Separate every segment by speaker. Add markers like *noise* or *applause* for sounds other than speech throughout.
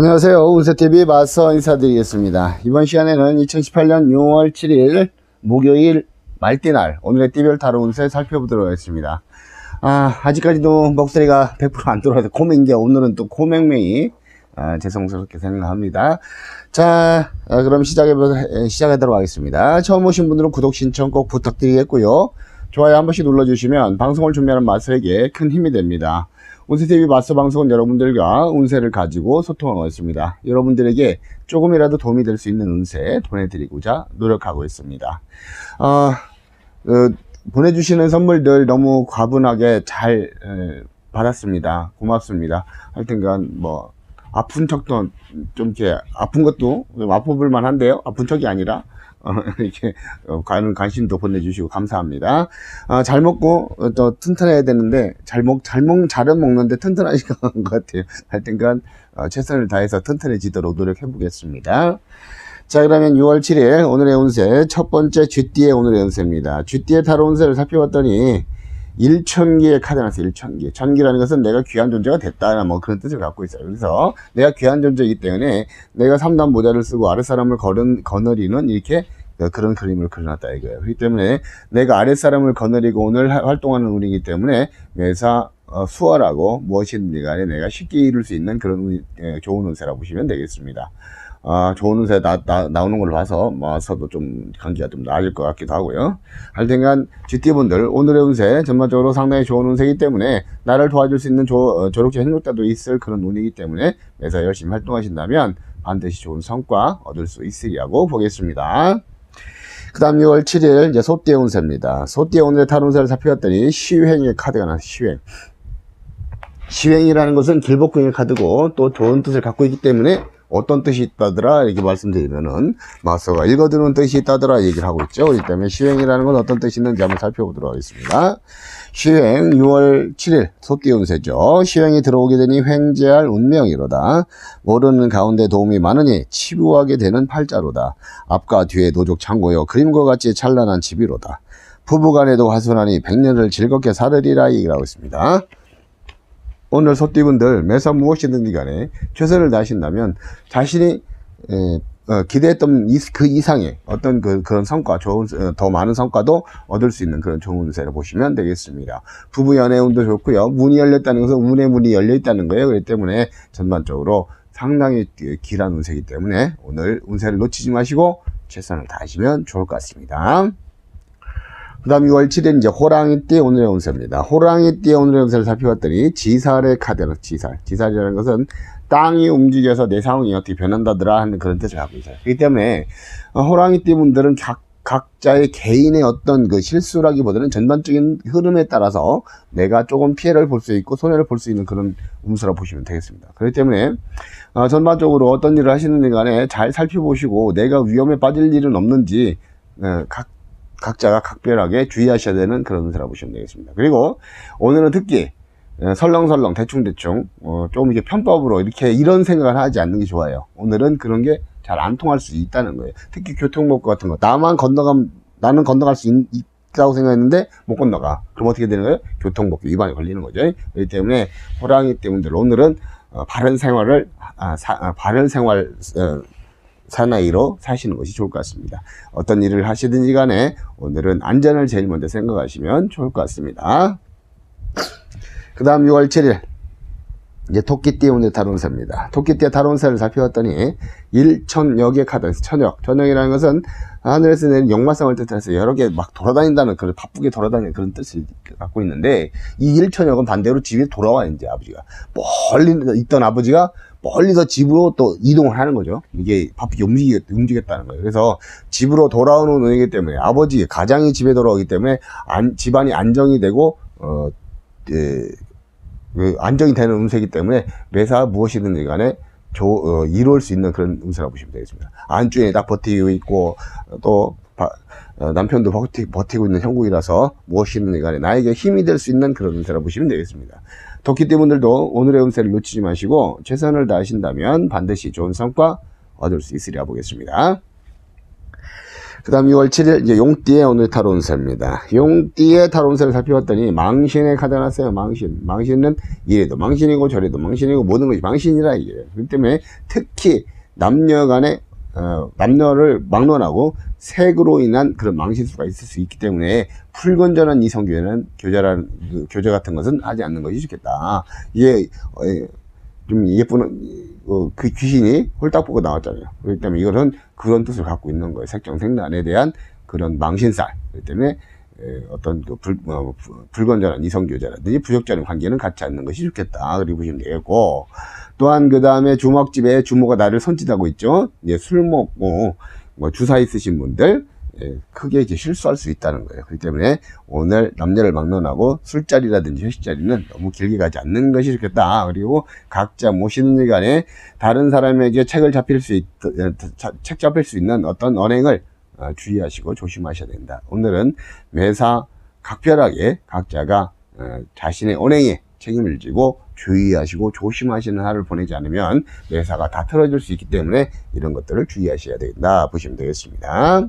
Speaker 1: 안녕하세요. 운세TV 마서 인사드리겠습니다. 이번 시간에는 2018년 6월 7일 목요일 말띠날 오늘의 띠별 타로 운세 살펴보도록 하겠습니다. 아, 아직까지도 목소리가 100%안 들어와서 코맹게 오늘은 또 코맹맹이 아, 죄송스럽게 생각합니다. 자, 아, 그럼 시작해 시작하도록 하겠습니다. 처음 오신 분들은 구독 신청 꼭 부탁드리겠고요. 좋아요 한 번씩 눌러주시면 방송을 준비하는 마스에게 큰 힘이 됩니다. 운세TV 마스 방송은 여러분들과 운세를 가지고 소통하고 있습니다. 여러분들에게 조금이라도 도움이 될 수 있는 운세 보내드리고자 노력하고 있습니다. 어, 어, 보내주시는 선물들 너무 과분하게 잘 에, 받았습니다. 고맙습니다. 하여튼간 뭐 아픈 척도 좀 이렇게 아픈 것도 좀 아파볼 만한데요. 아픈 척이 아니라 어, *laughs* 이렇게 어, 관, 관심도 보내주시고 감사합니다. 아, 잘 먹고 어, 또 튼튼해야 되는데 잘 먹, 잘 먹, 잘은 먹는데 튼튼하지가 않은 *laughs* 것 같아요. 하여튼간 어, 최선을 다해서 튼튼해지도록 노력해 보겠습니다. 자 그러면 6월 7일 오늘의 운세 첫 번째 쥐띠의 오늘의 운세입니다. 쥐띠의 타로 운세를 살펴봤더니 일천기의 카드 나왔어요. 일천기. 천기라는 것은 내가 귀한 존재가 됐다. 뭐 그런 뜻을 갖고 있어요. 그래서 내가 귀한 존재이기 때문에 내가 삼단 모자를 쓰고 아랫사람을 거느리는 이렇게 그런 그림을 그려놨다 이거예요. 그렇기 때문에 내가 아랫사람을 거느리고 오늘 하- 활동하는 운이기 때문에 매사 어, 수월하고 무엇이든지 간에 내가 쉽게 이룰 수 있는 그런 예, 좋은 운세라고 보시면 되겠습니다. 아, 좋은 운세 나, 나, 나오는 걸 봐서, 봐서도 좀 관계가 좀 나아질 것 같기도 하고요. 하여튼간, GT분들, 오늘의 운세, 전반적으로 상당히 좋은 운세이기 때문에, 나를 도와줄 수 있는 조, 어, 조력자 행복자도 있을 그런 운이기 때문에, 매사 열심히 활동하신다면, 반드시 좋은 성과 얻을 수 있으리라고 보겠습니다. 그 다음 6월 7일, 이제 소띠의 운세입니다. 소띠의 오늘의 타로 운세를 살펴봤더니, 시행의 카드가 나왔어요, 시행. 시행이라는 것은 길복궁의 카드고 또 좋은 뜻을 갖고 있기 때문에 어떤 뜻이 있다더라 이렇게 말씀드리면은 마서가 읽어두는 뜻이 있다더라 얘기를 하고 있죠. 그렇기 때문에 시행이라는 건 어떤 뜻이 있는지 한번 살펴보도록 하겠습니다. 시행 6월 7일 소띠 운세죠. 시행이 들어오게 되니 횡재할 운명이로다. 모르는 가운데 도움이 많으니 치부하게 되는 팔자로다. 앞과 뒤에 노족 창고여 그림과 같이 찬란한 집이로다. 부부간에도 화순하니 백년을 즐겁게 살으리라 얘기를 하고 있습니다. 오늘 소띠분들 매사 무엇이든지 간에 최선을 다하신다면 자신이 에, 어, 기대했던 이- 그 이상의 어떤 그, 그런 성과, 좋은, 어, 더 많은 성과도 얻을 수 있는 그런 좋은 운세를 보시면 되겠습니다. 부부 연애 운도 좋고요. 문이 열렸다는 것은 운의 문이 열려 있다는 거예요. 그렇기 때문에 전반적으로 상당히 기- 길한 운세이기 때문에 오늘 운세를 놓치지 마시고 최선을 다하시면 좋을 것 같습니다. 그 다음 6월 7일 이제 호랑이띠 오늘의 운세입니다. 호랑이띠의 오늘의 운세를 살펴봤더니 지살의 카드는 지살. 지살이라는 것은 땅이 움직여서 내 상황이 어떻게 변한다더라 하는 그런 뜻을 갖고 있어요. 그렇기 때문에 어, 호랑이띠 분들은 각, 각자의 개인의 어떤 그 실수라기보다는 전반적인 흐름에 따라서 내가 조금 피해를 볼 수 있고 손해를 볼 수 있는 그런 운수라 보시면 되겠습니다. 그렇기 때문에 어, 전반적으로 어떤 일을 하시는지 간에 잘 살펴보시고 내가 위험에 빠질 일은 없는지 어, 각 각자가 각별하게 주의하셔야 되는 그런 운세라 보시면 되겠습니다. 그리고 오늘은 특히 어, 설렁설렁 대충대충 어, 조금 이렇게 편법으로 이렇게 이런 생각을 하지 않는 게 좋아요. 오늘은 그런 게 잘 안 통할 수 있다는 거예요. 특히 교통법과 같은 거 나만 건너감 나는 건너갈 수 있, 있다고 생각했는데 못 건너가. 그럼 어떻게 되는 거예요? 교통법규 위반에 걸리는 거죠. 그렇기 때문에 호랑이 때문에 오늘은 어, 바른 생활을 아, 사- 아, 바른 생활 어, 사나이로 사시는 것이 좋을 것 같습니다. 어떤 일을 하시든지 간에 오늘은 안전을 제일 먼저 생각하시면 좋을 것 같습니다. 그 다음 6월 7일 이제 토끼띠 오늘 다룬세입니다. 토끼띠의 다룬세를 살펴봤더니 일천역의 카드, 천역. 천역이라는 것은 하늘에서 내린 역마성을 뜻해서 여러 개 막 돌아다닌다는 그런 바쁘게 돌아다니는 그런 뜻을 갖고 있는데 이 일천역은 반대로 집에 돌아와 이제 아버지가 멀리 있던 아버지가 멀리서 집으로 또 이동을 하는 거죠. 이게 바쁘게 움직이겠, 움직였다는 거예요. 그래서 집으로 돌아오는 운이기 때문에 아버지 가장이 집에 돌아오기 때문에 안, 집안이 안정이 되고 어, 예, 그 안정이 되는 운세이기 때문에 매사 무엇이든지 간에 조, 어, 이룰 수 있는 그런 운세라고 보시면 되겠습니다. 안주에 딱 버티고 있고 또 바- 어, 남편도 버티, 버티고 있는 형국이라서 무엇이든지 간에 나에게 힘이 될 수 있는 그런 운세라고 보시면 되겠습니다. 도끼띠 분들도 오늘의 운세를 놓치지 마시고 최선을 다하신다면 반드시 좋은 성과 얻을 수 있으리라 보겠습니다. 그 다음 6월 7일, 이제 용띠의 오늘 타로 운세입니다. 용띠의 타로 운세를 살펴봤더니, 망신의 카드 나왔어요. 망신. 망신은 이래도 망신이고 저래도 망신이고 모든 것이 망신이라 이게요. 그렇기 때문에 특히 남녀 간에, 어, 남녀를 막론하고 색으로 인한 그런 망신수가 있을 수 있기 때문에 풀건전한 이성교회는 교제라는, 그 교제 같은 것은 하지 않는 것이 좋겠다. 이게, 어, 예, 좀 예쁜, 어, 그 귀신이 홀딱 보고 나왔잖아요. 그렇기 때문에 이것은 그런 뜻을 갖고 있는 거예요. 색정생란에 대한 그런 망신살. 그렇기 때문에 에, 어떤 그 불, 어, 부- 불건전한 이성교제라든지 부적절한 관계는 갖지 않는 것이 좋겠다. 그렇게 보시면 되겠고. 또한 그 다음에 주먹집에 주모가 나를 손짓하고 있죠. 이제 술 먹고 뭐 주사 있으신 분들 예, 크게 이제 실수할 수 있다는 거예요. 그렇기 때문에 오늘 남녀를 막론하고 술자리라든지 회식자리는 너무 길게 가지 않는 것이 좋겠다. 그리고 각자 모시는 일간에 다른 사람에게 책을 잡힐 수 있, 어, 자- 책 잡힐 수 있는 어떤 언행을 어, 주의하시고 조심하셔야 된다. 오늘은 매사 각별하게 각자가 어, 자신의 언행에 책임을 지고 주의하시고 조심하시는 하루를 보내지 않으면 매사가 다 틀어질 수 있기 때문에 이런 것들을 주의하셔야 된다 보시면 되겠습니다.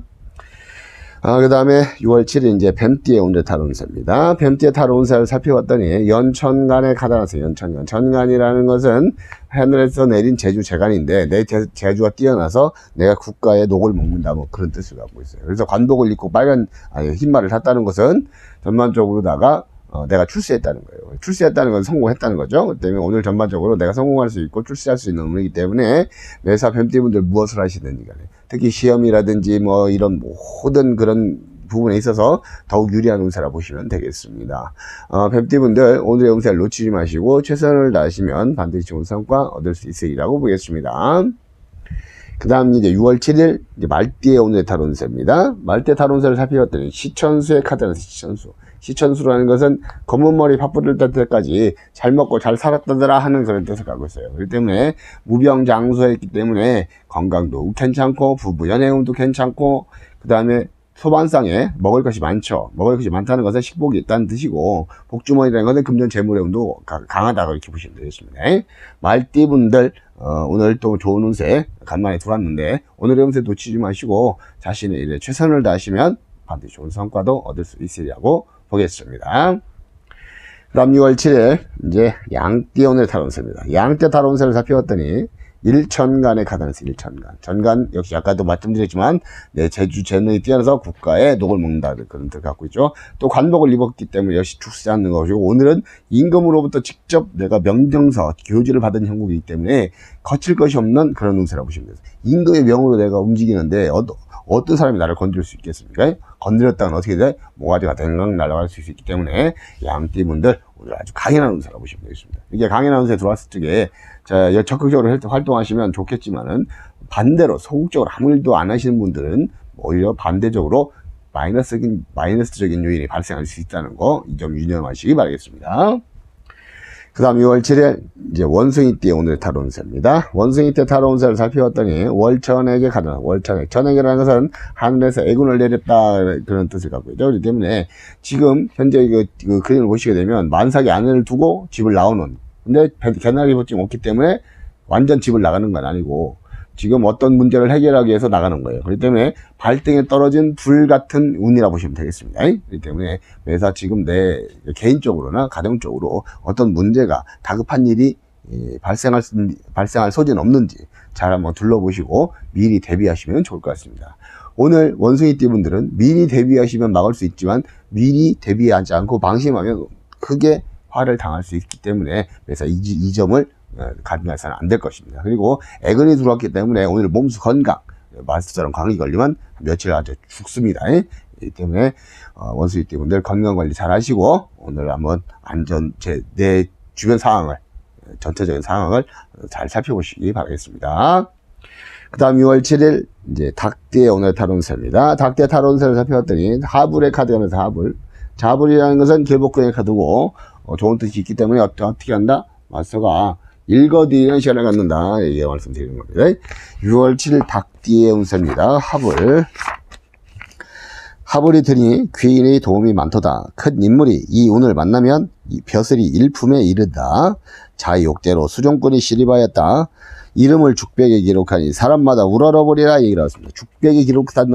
Speaker 1: 아, 그 다음에 6월 7일 이제 뱀띠의 운세 타로운세입니다. 뱀띠의 타로운세를 살펴봤더니 연천간에 가다놨어요. 연천간. 천간이라는 것은 하늘에서 내린 제주 재간인데 내 제, 제주가 뛰어나서 내가 국가의 녹을 먹는다 뭐 그런 뜻을 갖고 있어요. 그래서 관복을 입고 빨간 아니 흰말을 탔다는 것은 전반적으로다가 어, 내가 출세했다는 거예요. 출세했다는 건 성공했다는 거죠. 그 때문에 오늘 전반적으로 내가 성공할 수 있고 출세할 수 있는 운이기 때문에 매사 뱀띠분들 무엇을 하시든지 간에 특히 시험이라든지 뭐 이런 모든 그런 부분에 있어서 더욱 유리한 운세라 보시면 되겠습니다. 어, 뱀띠분들 오늘의 운세를 놓치지 마시고 최선을 다하시면 반드시 좋은 성과 얻을 수 있으리라고 보겠습니다. 그 다음 이제 6월 7일 이제 말띠의 오늘의 타론세입니다. 말띠 타론세를 살펴봤더니 시천수의 카드라서 시천수. 시천수라는 것은 검은 머리 파뿌릴 때까지 잘 먹고 잘 살았다더라 하는 그런 뜻을 갖고 있어요. 그렇기 때문에 무병장수했기 때문에 건강도 괜찮고 부부 연애운도 괜찮고 그 다음에 소반상에 먹을 것이 많죠. 먹을 것이 많다는 것은 식복이 있다는 뜻이고 복주머니라는 것은 금전 재물의 운도 가- 강하다고 이렇게 보시면 되겠습니다. 말띠분들 어, 오늘 또 좋은 운세 간만에 들어왔는데 오늘의 운세 놓치지 마시고 자신의 일에 최선을 다하시면 반드시 좋은 성과도 얻을 수 있으리라고 보겠습니다. 그 다음 6월 7일 이제 양띠 오늘 타론세입니다. 양띠 타론세를 살펴봤더니 일천간의 가단에서 일천간. 전간 역시 아까도 말씀드렸지만 내 제주 재능이 뛰어나서 국가의 녹을 먹는다 그런 뜻을 갖고 있죠. 또 관복을 입었기 때문에 역시 출세하는 것이고 오늘은 임금으로부터 직접 내가 명정서 교지를 받은 형국이기 때문에 거칠 것이 없는 그런 운세라고 보시면 돼요. 임금의 명으로 내가 움직이는데 어떤 사람이 나를 건드릴 수 있겠습니까? 건드렸다면 어떻게 돼? 모가지가 댕강 날아갈 수 있기 때문에 양띠분들 오늘 아주 강인한 운세라고 보시면 되겠습니다. 이게 강인한 운세 들어왔을 적에 자, 적극적으로 활동하시면 좋겠지만은 반대로 소극적으로 아무 일도 안 하시는 분들은 오히려 반대적으로 마이너스적인 마이너스적인 요인이 발생할 수 있다는 거 이 점 유념하시기 바라겠습니다. 그 다음 6월 7일, 이제 원숭이 띠의 오늘 타로 운세입니다. 원숭이 띠 타로 운세를 살펴봤더니, 월천에게 가다, 월천액. 천액이라는 것은 하늘에서 애군을 내렸다, 그런 뜻을 갖고 있죠. 그렇기 때문에, 지금, 현재 그, 그 그림을 보시게 되면, 만삭의 아내를 두고 집을 나오는, 근데 견학이 보증 없기 때문에, 완전 집을 나가는 건 아니고, 지금 어떤 문제를 해결하기 위해서 나가는 거예요. 그렇기 때문에 발등에 떨어진 불 같은 운이라 보시면 되겠습니다. 그렇기 때문에 매사 지금 내 개인적으로나 가정적으로 어떤 문제가 다급한 일이 예, 발생할, 수, 발생할 소지는 없는지 잘 한번 둘러보시고 미리 대비하시면 좋을 것 같습니다. 오늘 원숭이 띠 분들은 미리 대비하시면 막을 수 있지만 미리 대비하지 않고 방심하면 크게 화를 당할 수 있기 때문에 그래서 이, 지- 이 점을 어, 가져가서는 안 될 것입니다. 그리고 애근이 들어왔기 때문에 오늘 몸수 건강 마스터처럼 감기 걸리면 며칠 아주 죽습니다. 이 때문에 어, 원수이띠 분들 건강 관리 잘 하시고 오늘 한번 안전 제 내 주변 상황을 전체적인 상황을 잘 살펴보시기 바라겠습니다. 그 다음 6월 7일, 이제 닭띠의 오늘 타론세입니다. 닭띠의 타론세를 살펴봤더니, 하불의 카드가 나서 하불. 자불이라는 것은 길복근의 카드고, 어, 좋은 뜻이 있기 때문에 어떻게, 한다? 마스터가 읽어드리는 시간을 갖는다. 이게 말씀드리는 겁니다. 6월 7일 닭띠의 운세입니다. 하불. 하불이 드니 귀인의 도움이 많도다. 큰 인물이 이 운을 만나면 이 벼슬이 일품에 이르다. 자욕대로 수종권이 시리하였다. 이름을 죽백에 기록하니 사람마다 우러러버리라 얘기를 하습니다 죽백에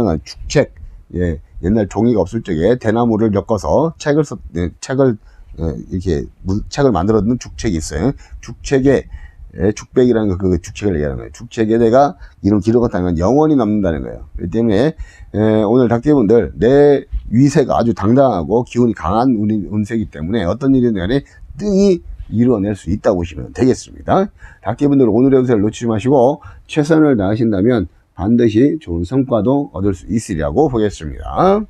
Speaker 1: 건 죽책. 예, 옛날 종이가 없을 적에 대나무를 엮어서 책을 썼, 예, 책을 예, 이렇게 문- 책을 만들었는 죽책이 있어요. 죽책에 예, 죽백이라는 거, 그 죽책을 얘기하는 거예요. 죽책에 내가 이름 기록했다는 건 영원히 남는다는 거예요. 그렇기 때문에, 예, 오늘 닭띠분들, 내 위세가 아주 당당하고 기운이 강한 운, 운세이기 때문에 어떤 일이든 간에 뜬히 이루어낼 수 있다고 보시면 되겠습니다. 닭띠분들 오늘의 운세를 놓치지 마시고 최선을 다하신다면 반드시 좋은 성과도 얻을 수 있으리라고 보겠습니다.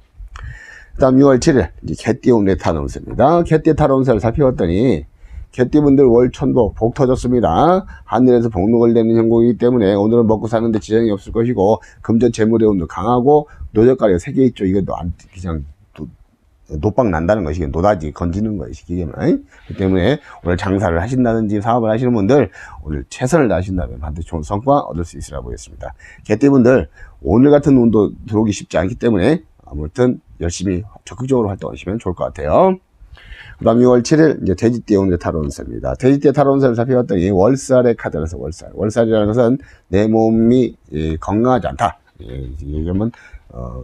Speaker 1: 그 다음 6월 7일, 이제 개띠 운세 타운세입니다. 개띠 타운세를 살펴봤더니, 개띠분들 월 천복 복 터졌습니다. 하늘에서 복록을 내는 형국이기 때문에 오늘은 먹고 사는데 지장이 없을 것이고 금전 재물의 운도 강하고 노적가리가 세 개 있죠. 이것도 안 그냥 도- 노빵 난다는 것이 노다지 건지는 때문에 그 때문에 오늘 장사를 하신다든지 사업을 하시는 분들 오늘 최선을 다하신다면 반드시 좋은 성과 얻을 수 있으라 보겠습니다. 개띠분들 오늘 같은 운도 들어오기 쉽지 않기 때문에 아무튼 열심히 적극적으로 활동하시면 좋을 것 같아요. 그 다음 6월 7일, 이제 돼지띠 오늘의 타로운세입니다. 돼지띠 타로운세를 살펴봤더니 월살의 카드라서 월살. 월살이라는 것은 내 몸이 예, 건강하지 않다. 예, 얘기하면, 어,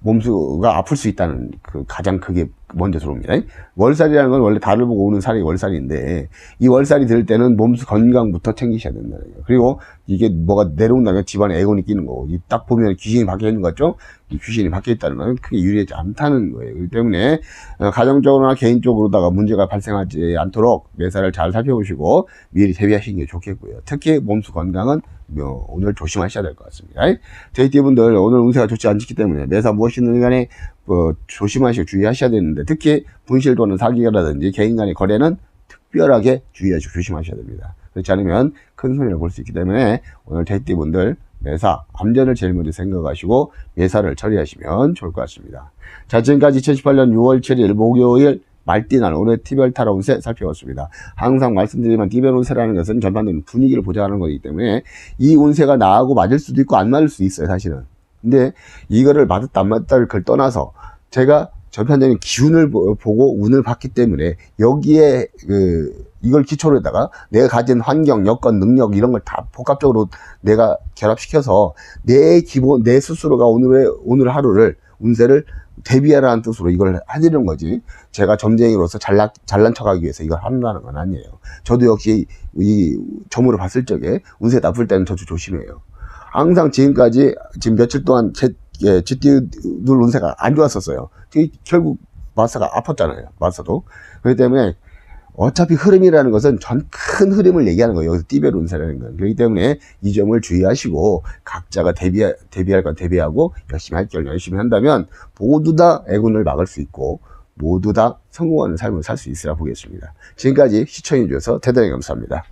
Speaker 1: 몸수가 아플 수 있다는 그 가장 크게 먼저 들어옵니다. 월살이라는 건 원래 달을 보고 오는 살이 월살인데 이 월살이 들 때는 몸수 건강부터 챙기셔야 된다는 거예요. 그리고 이게 뭐가 내려온다면 집안에 애곤이 끼는 거고 이딱 보면 귀신이 밖에 있는 거 같죠? 이 귀신이 밖에 있다는 건 크게 유리하지 않다는 거예요. 그렇기 때문에 어, 가정적으로나 개인적으로다가 문제가 발생하지 않도록 매사를 잘 살펴보시고 미리 대비하시는 게 좋겠고요. 특히 몸수 건강은 뭐 오늘 조심하셔야 될 것 같습니다. 데이티분들 오늘 운세가 좋지 않기 때문에 매사 무엇이든 간에 뭐 조심하시고 주의하셔야 되는데 특히 분실 또는 사기라든지 개인 간의 거래는 특별하게 주의하시고 조심하셔야 됩니다. 그렇지 않으면 큰 손해를 볼 수 있기 때문에 오늘 데이티분들 매사 안전을 제일 먼저 생각하시고 매사를 처리하시면 좋을 것 같습니다. 자 지금까지 2018년 6월 7일 목요일 말띠날 오늘 티별 타로 운세 살펴봤습니다. 항상 말씀드리지만 티별 운세라는 것은 전반적인 분위기를 보장하는 거기 때문에 이 운세가 나하고 맞을 수도 있고 안 맞을 수 있어요 사실은. 근데 이거를 맞았다 안 맞다를 그걸 떠나서 제가 전반적인 기운을 보- 보고 운을 봤기 때문에 여기에 그 이걸 기초로 해다가 내가 가진 환경, 여건, 능력 이런 걸 다 복합적으로 내가 결합시켜서 내 기본 내 스스로가 오늘의 오늘 하루를 운세를 대비하라는 뜻으로 이걸 해드리는 거지. 제가 점쟁이로서 잘난, 잘난 척하기 위해서 이걸 한다는 건 아니에요. 저도 역시 이 점으로 봤을 적에 운세 나쁠 때는 저도 조심해요. 항상 지금까지 지금 며칠 동안 제, 예, GT들 운세가 안 좋았었어요. 그 결국 마사가 아팠잖아요. 마사도. 그렇기 때문에 어차피 흐름이라는 것은 전 큰 흐름을 얘기하는 거예요. 여기서 띠별 운세라는 건. 그렇기 때문에 이 점을 주의하시고 각자가 대비, 대비할 건 대비하고 열심히 할 걸 열심히 한다면 모두 다 애군을 막을 수 있고 모두 다 성공하는 삶을 살 수 있으라 보겠습니다. 지금까지 시청해 주셔서 대단히 감사합니다.